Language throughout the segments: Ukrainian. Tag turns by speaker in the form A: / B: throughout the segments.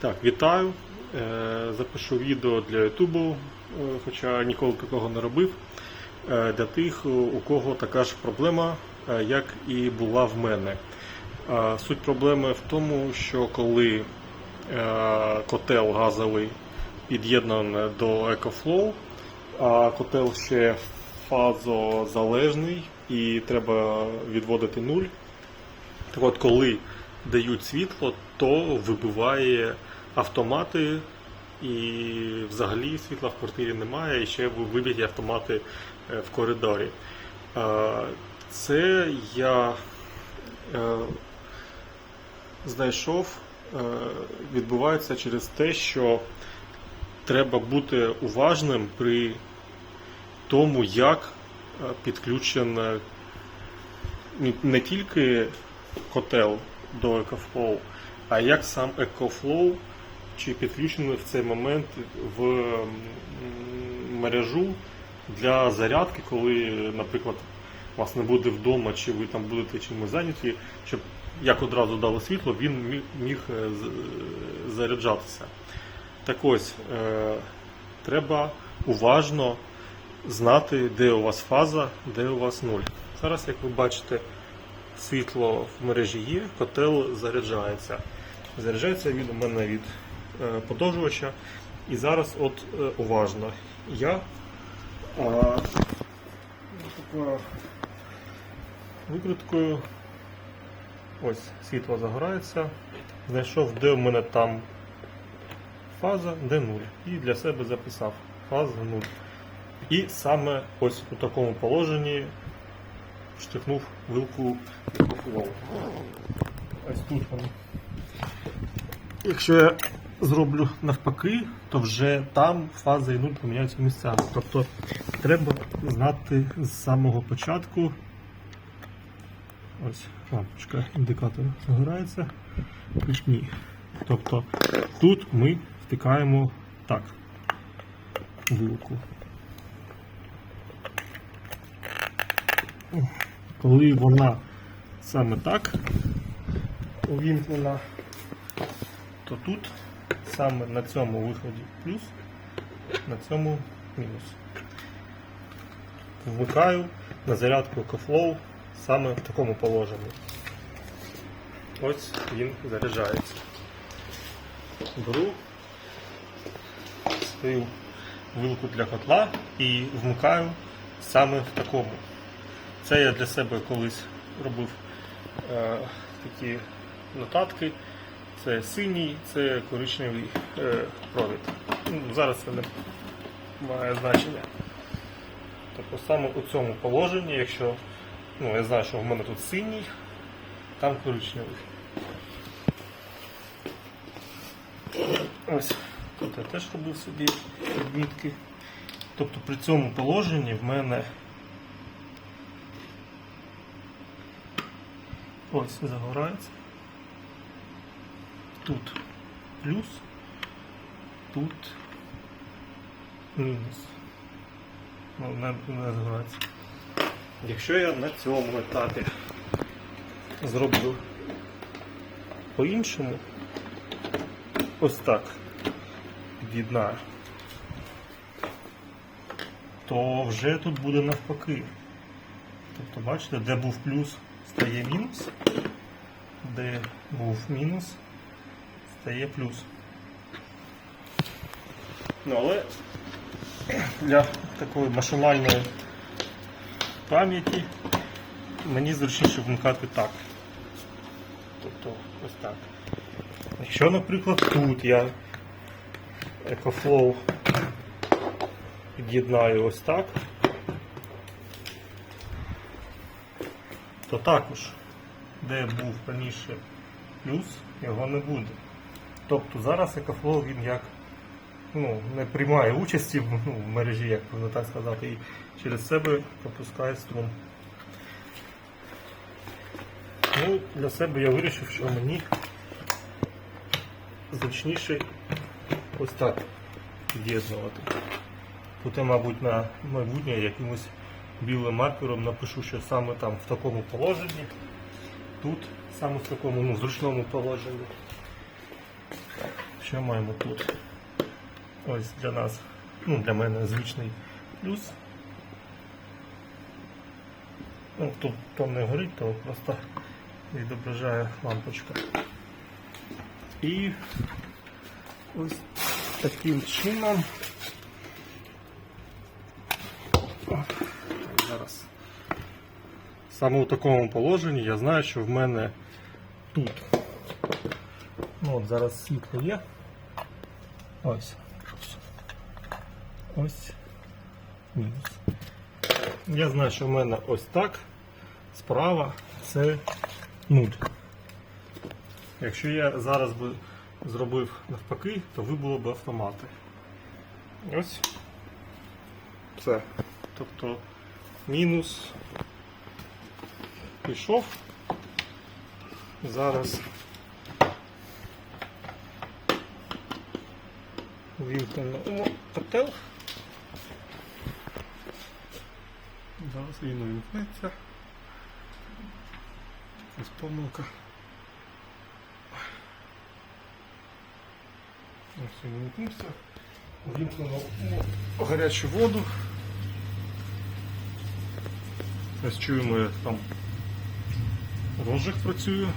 A: Так, вітаю. Е, Запишу відео для Ютубу, е, хоча ніколи такого не робив. Е, Для тих, у кого така ж проблема, як і була в мене. Суть проблеми в тому, що коли котел газовий під'єднаний до EcoFlow, а котел ще фазозалежний і треба відводити нуль. Так от, коли дають світло, то вибиває автомати, і взагалі світла в квартирі немає, і ще вибіглі автомати е, в коридорі. Е, Це я е, знайшов, відбувається через те, що треба бути уважним при тому, як підключена не- не тільки котел до EcoFlow, а як сам EcoFlow чи підключений в цей момент в мережу для зарядки, коли, наприклад, вас не буде вдома, чи ви там будете чимось зайняті, щоб як одразу дало світло, він міг е, заряджатися. Так ось, е, треба уважно знати, де у вас фаза, де у вас нуль. Зараз, як ви бачите, світло в мережі є, котел заряджається. Заряджається він у мене від е, подовжувача. І зараз от е, уважно. Я а, такою викруткою ось світло загорається. Знайшов, де у мене там фаза, де нуль. І для себе записав фаза нуль. І саме ось у такому положенні штовхнув вилку мікрофону. Ось тут. Якщо я зроблю навпаки, то вже там фаза і нуль поміняються місцями. Тобто треба знати з самого початку. Ось лампочка індикатора загорається. Ні. Тобто тут ми втикаємо так. Вилку. Коли вона саме так увімкнена, то тут саме на цьому виході плюс, на цьому мінус. Вмикаю на зарядку EcoFlow саме в такому положенні. Ось він заряджається. Беру свою вилку для котла і вмикаю саме в такому. Це я для себе колись робив е, такі нотатки. Це синій, це коричневий е, провід. Ну, зараз це не має значення. Тобто саме у цьому положенні, якщо ну, я знаю, що в мене тут синій, там коричневий. Ось, тут я теж робив собі відмітки. Тобто при цьому положенні в мене ось загорається. Тут плюс, тут мінус. Ну, не, не. Якщо я на цьому етапі зроблю по-іншому, ось так під'єднаю, то вже тут буде навпаки. Тобто, бачите, де був плюс, стає мінус, де був мінус, стає плюс. Ну, але для такої машинальної пам'яті мені зручніше вмикати так. Тобто ось так. Якщо, наприклад, тут я EcoFlow під'єднаю ось так, то також, де був раніше плюс, його не буде. Тобто зараз EcoFlow він як ну, не приймає участі в, ну, в мережі, як можна так сказати, і через себе пропускає струм. Ну, для себе я вирішив, що мені зручніше ось так під'єднувати. Тут мабуть, на майбутнє якимось білим маркером напишу, що саме там в такому положенні, тут саме в такому ну, зручному положенні. Що маємо тут? Ось для нас, ну для мене звичний плюс. Ну, тут то не горить, то просто відображає лампочка. І ось таким чином. Зараз. Саме у такому положенні я знаю, що в мене тут. Ну от зараз світло є. Ось. Ось. Мінус. Я знаю, що в мене ось так. Справа це нуль. Якщо я зараз би зробив навпаки, то вибуло б автомати. Ось. Це. Тобто мінус пішов. Зараз вімкнемо котел. Зараз він увімкнеться. Ось помилка. Ось він увімкнувся. Вімкнемо гарячу воду. Ось чуємо, як там розжиг працює.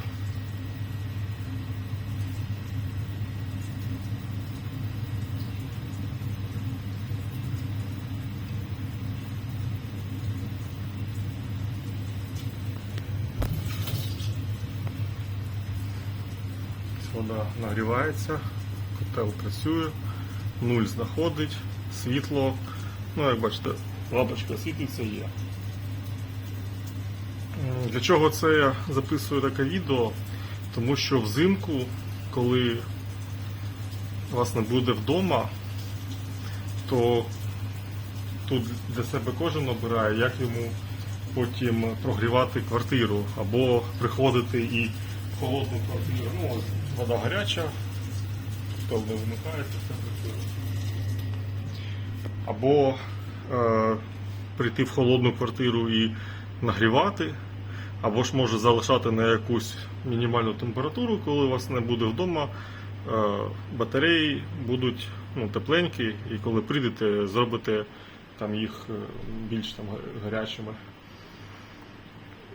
A: Вода нагрівається, котел працює, нуль знаходить, світло. Ну, як бачите, лампочка світиться є. Для чого це я записую таке відео? Тому що взимку, коли вас не буде вдома, то тут для себе кожен обирає, як йому потім прогрівати квартиру, або приходити і в холодну квартиру. Ну, вода гаряча, то не вимикається, все працює. Або е, прийти в холодну квартиру і нагрівати, або ж може залишати на якусь мінімальну температуру, коли у вас не буде вдома. е, Батареї будуть ну, тепленькі, і коли прийдете, зробите там їх е, більш там гарячими.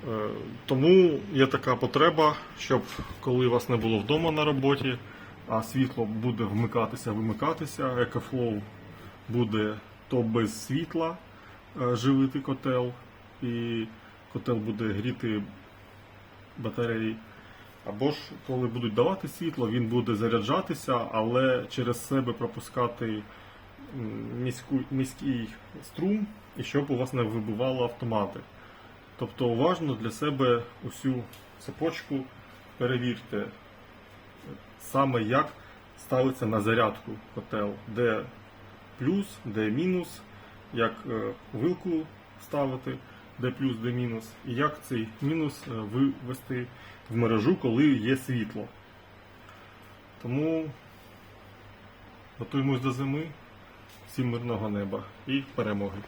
A: Е, Тому є така потреба, щоб коли вас не було вдома на роботі, а світло буде вмикатися, вимикатися, екофлоу буде то без світла е, живити котел, і котел буде гріти батареї. Або ж коли будуть давати світло, він буде заряджатися, але через себе пропускати міську, міський струм, і щоб у вас не вибивало автомати. Тобто уважно для себе усю цепочку перевірте, саме як ставиться на зарядку котел, де плюс, де мінус, як е, вилку ставити, де плюс, де мінус, і як цей мінус е, вивести в мережу, коли є світло. Тому готуємось до зими, всім мирного неба і перемоги.